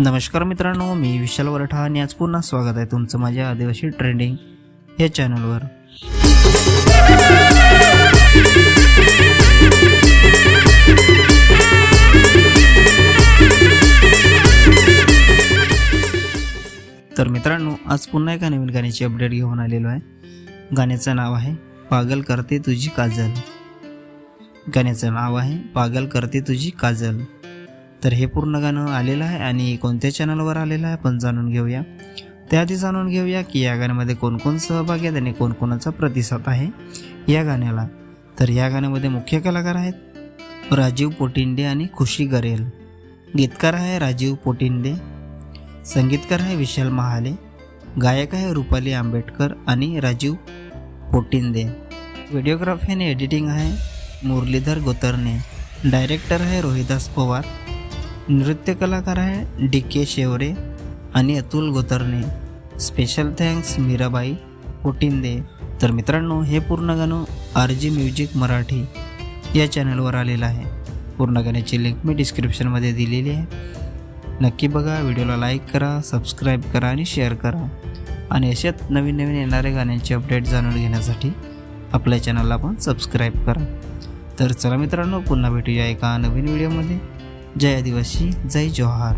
नमस्कार मित्रांनो मी विशाल वरठा आणि आज पुन्हा स्वागत आहे तुमचं माझ्या आदिवासी ट्रेंडिंग या चॅनलवर. तर मित्रांनो आज पुन्हा एका नवीन गाण्याची अपडेट घेऊन आलेलो आहे. गाण्याचं नाव आहे पागल करते तुझी काजल. गाण्याचं नाव आहे पागल करते तुझी काजल. तर हे पूर्ण गाणं आलेलं आहे आणि कोणत्या चॅनलवर आलेलं आहे पण जाणून घेऊया. त्याआधी जाणून घेऊया की या गाण्यामध्ये कोण कोण सहभागी आहेत आणि कोणकोणाचा प्रतिसाद आहे या गाण्याला. तर या गाण्यामध्ये मुख्य कलाकार आहेत राजीव पोटिंडे आणि खुशी गरेल. गीतकार आहे राजीव पोटिंडे. संगीतकार आहे विशाल महाले. गायक आहे रुपाली आंबेडकर आणि राजीव पोटिंदे व्हिडिओग्राफी आणि एडिटिंग आहे मुरलीधर गोतरने डायरेक्टर आहे रोहिदास पवार. नृत्य कलाकार आहे डी के शेवरे आणि Atul Gotarne. Special thanks Mirabai Kotinde. तर मित्रांनो हे पूर्ण गाणं आर जी म्युझिक मराठी या चॅनलवर आलेलं आहे. पूर्ण गाण्याची लिंक मी डिस्क्रिप्शनमध्ये दिलेली आहे. नक्की बघा व्हिडिओला लाईक करा सबस्क्राईब करा आणि शेअर करा. आणि अशाच नवीन नवीन येणाऱ्या गाण्यांचे अपडेट जाणून घेण्यासाठी आपल्या चॅनलला पण सबस्क्राईब करा. तर चला मित्रांनो पुन्हा भेटूया एका नवीन व्हिडिओमध्ये जय आदिवासी जय जोहार.